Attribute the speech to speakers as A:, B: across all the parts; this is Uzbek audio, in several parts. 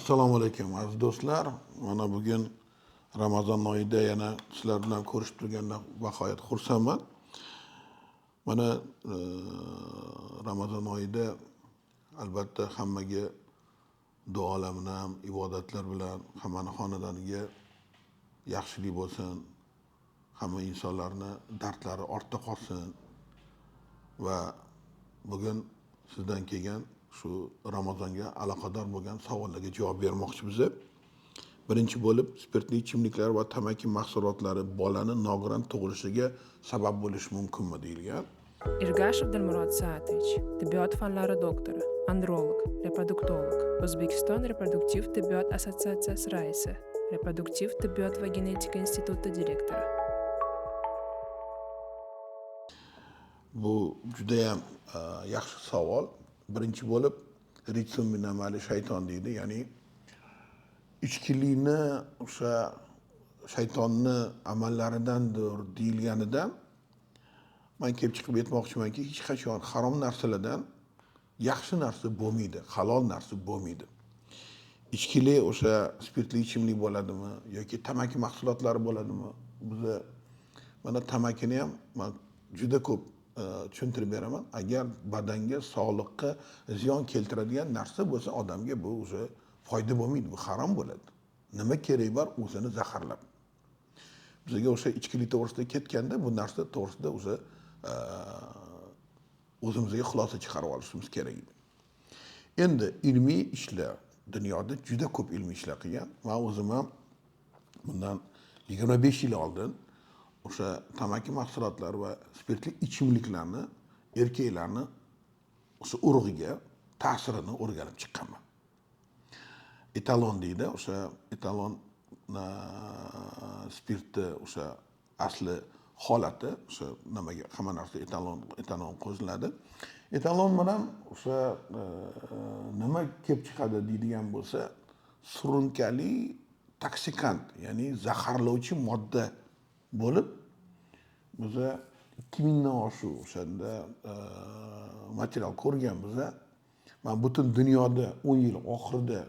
A: assalomu alaykum aziz do'stlar. Mana bugun ramazon oyida yana sizlar bilan ko'rishib turgandan bag'oyat xursandman. Mana e, ramazon oyida albatta hammaga duolar bilan ibodatlar bilan hammani xonadoniga yaxshilik bo'lsin. Hamma insonlarni dardlari ortda qolsin. Va bugun sizdan kelgan shu ramazonga aloqador bo'lgan savollarga javob bermoqchimiz. Birinchi bo'lib spirtli ichimliklar va tamaki mahsulotlari bolani nogiron tug'ilishiga sabab bo'lishi mumkinmi deyilgan.
B: Irgashev Dilmurod Saatович, tibbiyot fanlari doktori, androlog, reproduktolog, O'zbekiston reproduktiv tibbiyot assotsiatsiyasi raisi, reproduktiv tibbiyot va genetika instituti direktori.
A: bu judayam e, yaxshi savol birinchi bo'lib ritsun minamali shayton deydi. Ya'ni ichkilikni o'sha shaytonni amallaridandir deyilganida man kelib chiqib aytmoqchimanki hech qachon harom narsalardan yaxshi narsa bo'lmaydi halol narsa bo'lmaydi. Ichkilik o'sha spirtli ichimlik bo'ladimi yoki tamaki mahsulotlari bo'ladimi? Biza mana tamakini ham man juda ko'p E, tushuntirib beraman agar badanga sog'liqqa ziyon keltiradigan narsa bo'lsa odamga bu уже foyda bo'lmaydi bu harom bo'ladi. Nima keragi bor? O'zini zaharlab. Bizga o'sha ichkilik to'g'risida ketganda bu narsa to'g'risida уже e, o'zimizga xulosa chiqarib olishimiz kerak. Edi endi ilmiy ishlar dunyoda juda ko'p ilmiy ishlar qilgan man o'zim ham bundan yigirma besh yil oldin o'sha tamaki mahsulotlari va spirtli ichimliklarni erkaklarni o'sha urug'iga ta'sirini o'rganib chiqqanman. Etalon deydi o'sha etalon spirtni o'sha asli holati o'sha nimaga hamma narsa etalon etalon qo'shiladi etalon bilan o'sha e, nima kelib chiqadi deydigan bo'lsa surunkali toksikant ya'ni zaharlovchi modda bo'lib biza ikki mingdan oshiq o'shanda e, material ko'rgan biza man butun dunyoda o'n yil oxirida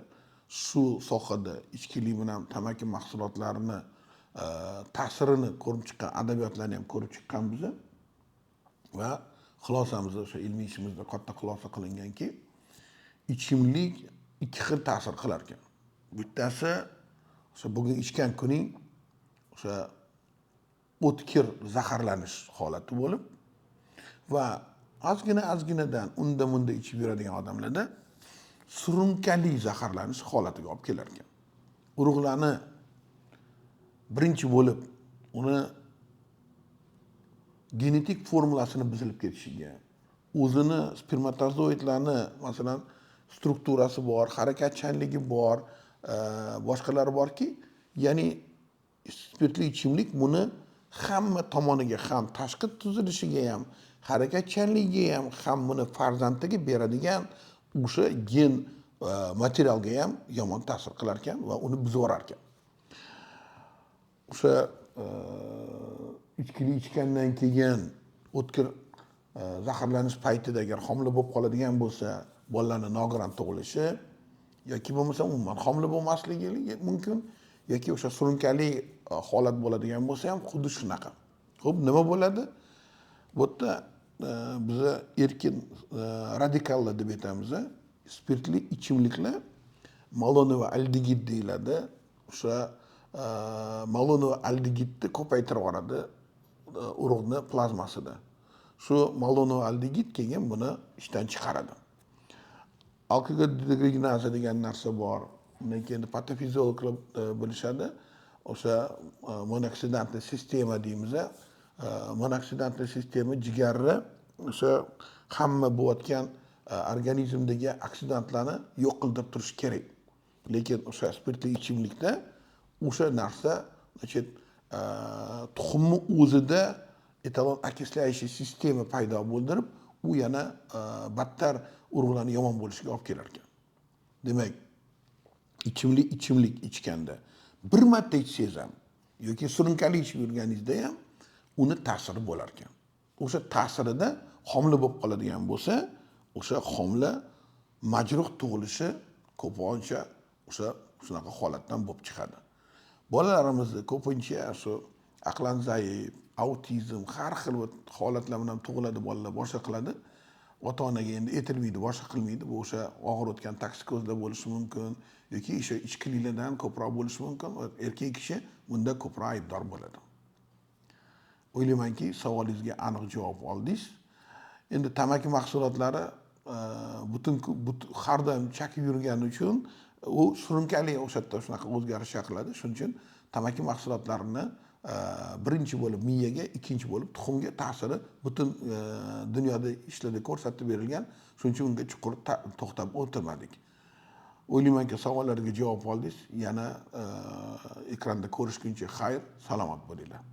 A: shu sohada ichkilik bilan tamaki mahsulotlarini e, ta'sirini ko'rib chiqqan adabiyotlarni ham ko'rib chiqqanmiz va xulosamiz o'sha ilmiy ishimizda katta xulosa qilinganki ichimlik ikki xil ta'sir qilar ekan bittasi o'sha bugun ichgan kuning o'sha o'tkir zaharlanish holati bo'lib va ozgina ozginadan unda munda ichib yuradigan odamlarda surunkali zaharlanish holatiga olib kelar ekan urug'larni birinchi bo'lib uni genetik formulasini buzilib ketishiga o'zini spermatozoidlarni masalan strukturasi bor harakatchanligi bor e, boshqalari borki ya'ni spirtli ichimlik buni hamma tomoniga ham tashqi tuzilishiga ham harakatchanligiga ham ham buni farzandiga beradigan o'sha gen e, materialga ham yomon ta'sir qilar ekan va uni buzib yuborar ekan o'sha e, ichkini ichkilik ichgandan keyin o'tkir e, zaharlanish paytida agar homila bo'lib qoladigan bo'lsa bolalarni nogiron tug'ilishi yoki bo'lmasa umuman homila bo'lmasligi mumkin yoki o'sha surunkali Uh, holat bo'ladigan bo'lsa ham xuddi shunaqa. Ho'p nima bo'ladi? Bu yerda uh, biza erkin uh, radikallar deb aytamiz spirtli ichimliklar malonova aldegid deyiladi. O'sha malonova aldegidni ko'paytirib yuboradi urug'ni plazmasida. Shu malonova aldegid keyin buni ishdan chiqaradi. Alkogidrogenaza degan narsa bor. Undan keyin patofiziologlar bilishadi o'sha e, monoksidantli sistema deymiz e, monoksidantli sistema jigarni o'sha hamma bo'layotgan e, organizmdagi oksidantlarni yo'q qildirib turishi kerak. Lekin o'sha spirtli ichimlikda o'sha narsa значит tuxumni o'zida etalon окисляющий sistema paydo bo'ldirib u yana battar urug'larni yomon bo'lishiga olib kelar ekan demak ichimlik ichimlik ichganda bir marta ichsangiz ham yoki surunkali ichib yurganingizda ham uni ta'siri bo'lar ekan. O'sha ta'sirida homila bo'lib qoladigan bo'lsa o'sha homila majruh tug'ilishi ko'pincha o'sha shunaqa holatdan bo'lib chiqadi. Bolalarimizni ko'pincha shu aqlan zaif autizm har xil holatlar bilan tug'iladi bolalar boshqa qiladi. Ota onaga endi aytilmaydi boshqa qilmaydi. Bu o'sha og'ir o'tgan toksikozda bo'lishi mumkin yoki o'sha ichkiliklardan ko'proq bo'lishi mumkin. Va erkak kishi bunda ko'proq aybdor bo'ladi. O'ylaymanki savolingizga aniq javob oldingiz endi tamaki mahsulotlari e, butun har doim chakib yurgani uchun u surunkali o'sha yerda shunaqa o'zgarishlar qiladi shuning uchun tamaki mahsulotlarini birinchi bo'lib miyaga ikkinchi bo'lib tuxumga ta'siri butun e, dunyoda ishlarda ko'rsatib berilgan. Shuning uchun unga chuqur to'xtab o'tirmadik. O'ylaymanki savollarga javob oldingiz. Yana e, ekranda ko'rishguncha xayr salomat bo'linglar.